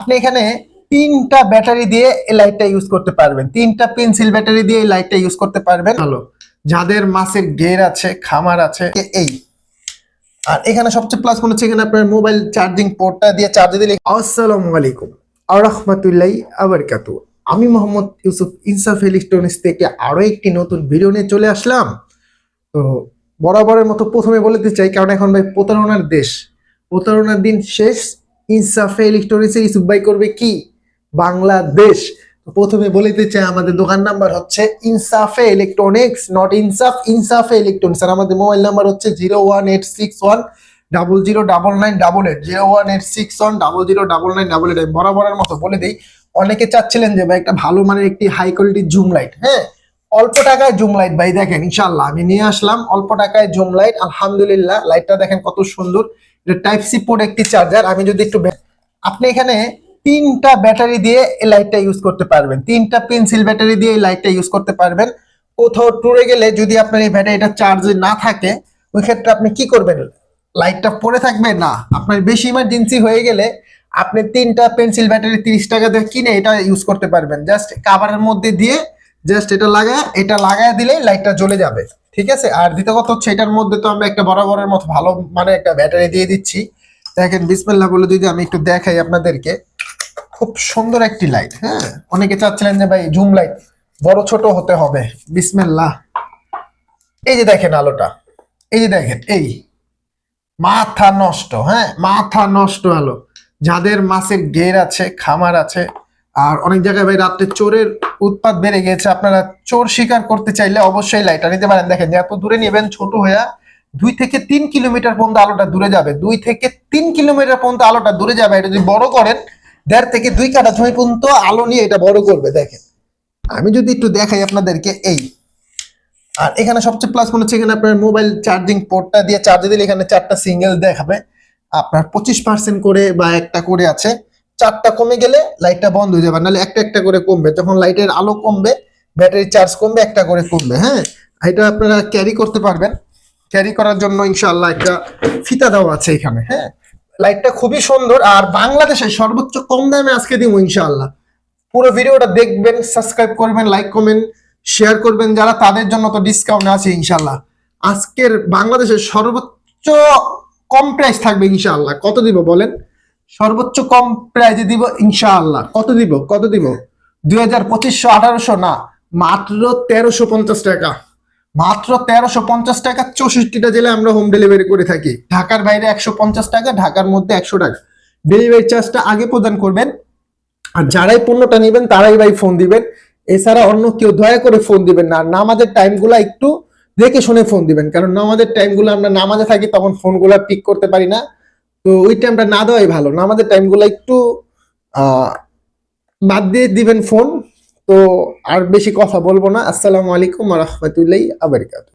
আপনি এখানে তিনটা ব্যাটারি দিয়ে এই লাইটটা ইউজ করতে পারবেন। তিনটা পেন্সিল ব্যাটারি দিয়ে এই লাইটটা ইউজ করতে পারবেন। ভালো যাদের মাছের গের আছে খামার আছে এই আর এখানে সবচেয়ে প্লাস মনে হচ্ছে এখানে আপনার মোবাইল চার্জিং পোর্টটা দিয়ে চার্জ দিলে আসসালামু আলাইকুম আরহামতুল্লাহ আবরকাতু। আমি মোহাম্মদ ইউসুফ ইনসাফ ইলেকট্রনিক্স থেকে আরও একটি নতুন ভিডিও নিয়ে চলে আসলাম। তো বরাবরের মতো প্রথমে বলতে চাই কারণ এখন ভাই প্রতারণার দেশ। প্রতারণার দিন শেষ ইনসাফে ইলেকট্রনিক্সে ইউসুফ ভাই করবে কি? বাংলাদেশ। প্রথমে বলিতে চাই, আমাদের দোকান নাম্বার হচ্ছে ইনসাফে ইলেকট্রনিক্স নট ইনসাফ, ইনসাফে ইলেকট্রনিক্স। আর আমাদের মোবাইল নাম্বার হচ্ছে zero one eight six one double zero double nine double eight, zero one eight six one double zero double nine double eight. বরাবরের মতো বলে দিই, অনেকে চাচ্ছিলেন যে ভাই একটা ভালো মানের একটি হাই কোয়ালিটির জুম লাইট হ্যাঁ? অল্প টাকায় জুম লাইট ভাই দেখেন ইনশাল্লাহ আমি নিয়ে আসলাম, অল্প টাকায় জুম লাইট আলহামদুলিল্লাহ লাইটটা দেখেন কত সুন্দর। টাইপ সি পোর্ট একটি চার্জার আমি যদি একটু আপনি এখানে তিনটা ব্যাটারি দিয়ে এই লাইটটা ইউজ করতে পারবেন। তিনটা পেন্সিল ব্যাটারি দিয়ে এই লাইটটা ইউজ করতে পারবেন। কোথাও ট্যুরে গেলে যদি আপনার এই ব্যাটারিটা চার্জে না থাকে, ওই ক্ষেত্রে আপনি কি করবেন? লাইটটা পড়ে থাকবে? না। আপনার বেশি ইমার্জেন্সি হয়ে গেলে আপনি তিনটা পেন্সিল ব্যাটারি তিরিশ টাকা দিয়ে কিনে এটা ইউজ করতে পারবেন। জাস্ট কাভারের মধ্যে দিয়ে জাস্ট এটা লাগায় এটা লাগায় দিলেই লাইটটা জ্বলে যাবে। ঠিক আছে? আর দ্বিতীয় কথা হচ্ছে, এটার মধ্যে তো আমরা একটা বরাবরের মতো ভালো মানে একটা ব্যাটারি দিয়ে দিচ্ছি। দেখেন, বিসমিল্লাহ বলে যদি আমি একটু দেখাই আপনাদেরকে, খুব সুন্দর একটি লাইট হ্যাঁ? অনেকে চাচ্ছিলেন যে, ভাই জুম লাইট বড় ছোট হতে হবে। বিসমিল্লাহ। এই যে দেখেন আলোটা। এই যে দেখেন, এই মাথা নষ্ট হ্যাঁ? মাথা নষ্ট আলো। যাদের মাছের গের আছে, খামার আছে, আর অনেক জায়গায় ভাই রাত্রে চোরের উৎপাত বেড়ে গেছে, আপনারা চোর শিকার করতে চাইলে অবশ্যই লাইটটা নিতে পারেন। দেখেন এত দূরে নেবেন ছোট হইয়া দুই থেকে তিন কিলোমিটার পর্যন্ত আলোটা দূরে যাবে। দুই থেকে তিন কিলোমিটার পর্যন্ত আলোটা দূরে যাবে। এটা যদি বড় করেন, দেড় থেকে দুই কাটা ছয় পর্যন্ত আলো নিয়ে এটা বড় করবে, দেখেন। আমি যদি একটু দেখাই আপনাদেরকে, এই। আর এখানে সবচেয়ে প্লাস মনে হচ্ছে এখানে আপনার মোবাইল চার্জিং পোর্টটা দিয়ে চার্জ দিলে এখানে চারটা সিঙ্গেল দেখাবে। আপনার পঁচিশ পার্সেন্ট করে বা একটা করে আছে। চারটা কমে গেলে লাইটটা বন্ধ হয়ে যাবে। নাহলে একটা একটা করে কমবে। যখন লাইটের আলো কমবে ব্যাটারি চার্জ কমবে, একটা করে কমবে হ্যাঁ? এটা আপনারা ক্যারি করতে পারবেন। ক্যারি করার জন্য ইনশাআল্লাহ একটা ফিতা দেওয়া আছে এখানে হ্যাঁ? লাইটটা খুবই সুন্দর। আর বাংলাদেশের সর্বোচ্চ কম দামে আজকে দিব ইনশাআল্লাহ। পুরো ভিডিওটা দেখবেন সাবস্ক্রাইব করবেন লাইক কমেন্ট শেয়ার করবেন যারা, তাদের জন্য তো ডিসকাউন্ট আছে ইনশাআল্লাহ। আজকের বাংলাদেশের সর্বোচ্চ কম প্রাইস থাকবে ইনশাআল্লাহ। কত দিব বলেন? সর্বোচ্চ কম প্রাইজে দিব ইনশাআল্লাহ। কত দিব? কত দিব? দুই হাজার পঁচিশশো আঠারোশো না, মাত্র তেরোশো পঞ্চাশ টাকা। মাত্র তেরোশো পঞ্চাশ টাকা চৌষট্টিটা জেলায় আমরা হোম ডেলিভারি করে থাকি। ঢাকার বাইরে একশো পঞ্চাশ টাকা, ঢাকার মধ্যে একশো টাকা। ডেলিভারি চার্জটা আগে প্রদান করবেন। আর যারাই পণ্যটা নেবেন, তারাই ভাই ফোন দিবেন। এছাড়া অন্য কেউ দয়া করে ফোন দিবেন না। নামাজের টাইমগুলো একটু দেখে শুনে ফোন দিবেন। কারণ নামাজের টাইমগুলো আমরা নামাজে থাকি, তখন ফোনগুলো পিক করতে পারি না। তো ওই টাইমটা না দেওয়াই ভালো। না আমাদের টাইমগুলো একটু বাদ দিয়ে দিবেন ফোন তো আর বেশি কথা বলব না। আসসালামু আলাইকুম রহমতুল্লাহ আবরকাত